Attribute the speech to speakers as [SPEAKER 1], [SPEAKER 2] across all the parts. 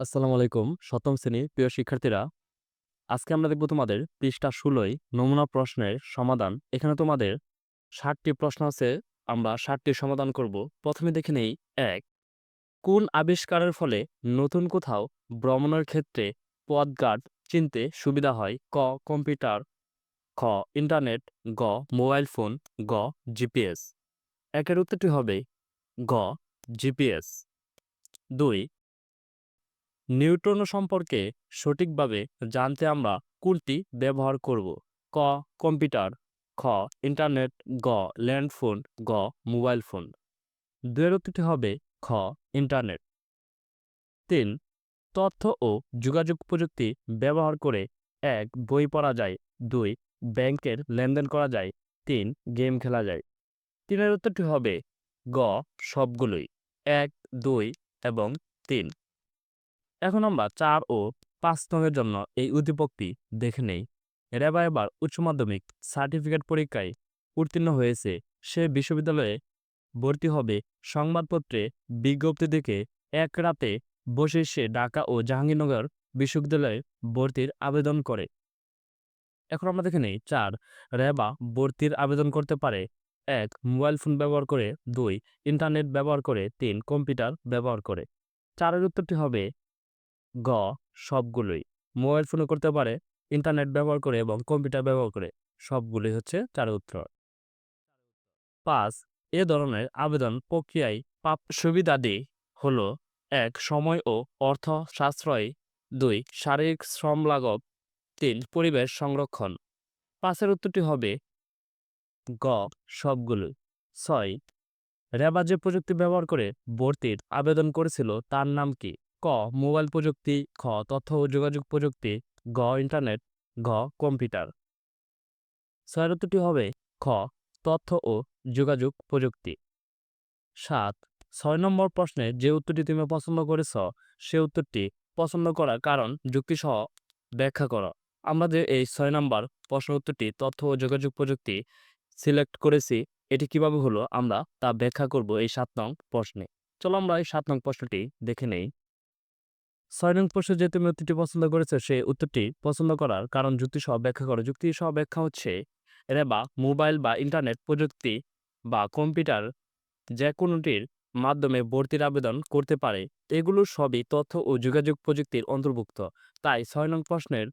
[SPEAKER 1] আসসালামু আলাইকুম, সপ্তম শ্রেণি প্রিয় শিক্ষার্থীরা। আজকে আমরা দেখব তোমাদের পৃষ্ঠা ষোলোই নমুনা প্রশ্নের সমাধান। এখানে তোমাদের ষাটটি প্রশ্ন আছে, আমরা ষাটটি সমাধান করব। প্রথমে দেখে নেই, এক। কোন আবিষ্কারের ফলে নতুন কোথাও ভ্রমণের ক্ষেত্রে পদগার্ড চিনতে সুবিধা হয়? ক, কম্পিউটার। খ, ইন্টারনেট। গ, মোবাইল ফোন। গ, জিপিএস। একের উত্তরটি হবে, গ, জিপিএস। দুই নিউট্রন সম্পর্কে সঠিকভাবে জানতে আমরা কোনটি ব্যবহার করব? ক, কম্পিউটার। খ, ইন্টারনেট। গ, ল্যান্ডফোন। গ, মোবাইল ফোন। দুয়ের উত্তরটি হবে খ, ইন্টারনেট। তিন, তথ্য ও যোগাযোগ প্রযুক্তি ব্যবহার করে এক, বই পড়া যায়। দুই, ব্যাংকের লেনদেন করা যায়। তিন, গেম খেলা যায়। তিনের উত্তরটি হবে গ, সবগুলোই। এক, দুই এবং তিন। এখন আমরা চার ও পাঁচ নংয়ের জন্য এই উদ্দীপকটি দেখে নেই। রেবা এবার উচ্চ মাধ্যমিক সার্টিফিকেট পরীক্ষায় উত্তীর্ণ হয়েছে। সে বিশ্ববিদ্যালয়ে ভর্তি হবে। সংবাদপত্রে বিজ্ঞপ্তি দেখে এক রাতে বসে সে ঢাকা ও জাহাঙ্গীরনগর বিশ্ববিদ্যালয়ে ভর্তির আবেদন করে। এখন আমরা দেখে নেই, চার রেবা ভর্তির আবেদন করতে পারে। এক, মোবাইল ফোন ব্যবহার করে। দুই, ইন্টারনেট ব্যবহার করে। তিন, কম্পিউটার ব্যবহার করে। চারের উত্তরটি হবে গ, সবগুলোই। মোবাইল ফোনে করতে পারে, ইন্টারনেট ব্যবহার করে এবং কম্পিউটার ব্যবহার করে সবগুলোই হচ্ছে চার উত্তর। পাঁচ, এ ধরনের আবেদন প্রক্রিয়ায় পাপ সুবিধাদি হল, এক, সময় ও অর্থ সাশ্রয়, দুই, শারীরিক শ্রম লাঘব, তিন, পরিবেশ সংরক্ষণ। পাঁচের উত্তরটি হবে গ সবগুলো ছয় রেবা যে প্রযুক্তি ব্যবহার করে ভর্তির আবেদন করেছিল তার নাম কি? ক, মোবাইল প্রযুক্তি, খ, তথ্য ও যোগাযোগ প্রযুক্তি, গ, ইন্টারনেট, ঘ, কম্পিউটার। ছয়ের উত্তরটি হবে, খ, তথ্য ও যোগাযোগ প্রযুক্তি। সাত, ছয় নম্বর প্রশ্নে যে উত্তরটি তুমি পছন্দ করেছ, সে উত্তরটি পছন্দ করার কারণ, যুক্তিসহ ব্যাখ্যা করো। আমরা যে এই ছয় নম্বর প্রশ্ন উত্তরটি তথ্য ও যোগাযোগ প্রযুক্তি সিলেক্ট করেছি, এটি কীভাবে হলো আমরা তা ব্যাখ্যা করব এই সাত নং প্রশ্নে। চলো আমরা এই সাত নং প্রশ্নটি দেখে নেই। ছয় নং প্রশ্নে যে তুমি উত্তরটি পছন্দ করেছ, সেই উত্তরটি পছন্দ করার কারণ যুক্তি সহ ব্যাখ্যা করো। যুক্তি সহ ব্যাখ্যা হচ্ছে রেবা মোবাইল বা ইন্টারনেট প্রযুক্তি বা কম্পিউটার যে কোনোটির মাধ্যমে ভর্তির আবেদন করতে পারে। এগুলো সবই তথ্য ও যোগাযোগ প্রযুক্তির অন্তর্ভুক্ত। তাই ছয় নং প্রশ্নের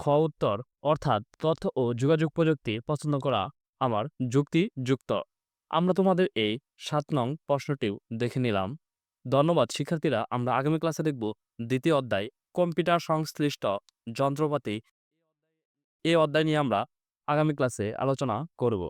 [SPEAKER 1] খ উত্তর অর্থাৎ তথ্য ও যোগাযোগ প্রযুক্তি পছন্দ করা আমার যুক্তিযুক্ত। আমরা তোমাদের এই সাত নং প্রশ্নটিও দেখে নিলাম। ধন্যবাদ, শিক্ষার্থীরা। আমরা আগামী ক্লাসে দেখব দ্বিতীয় অধ্যায়, কম্পিউটার সংশ্লিষ্ট যন্ত্রপাতি। এই অধ্যায় নিয়ে আমরা আগামী ক্লাসে আলোচনা করব।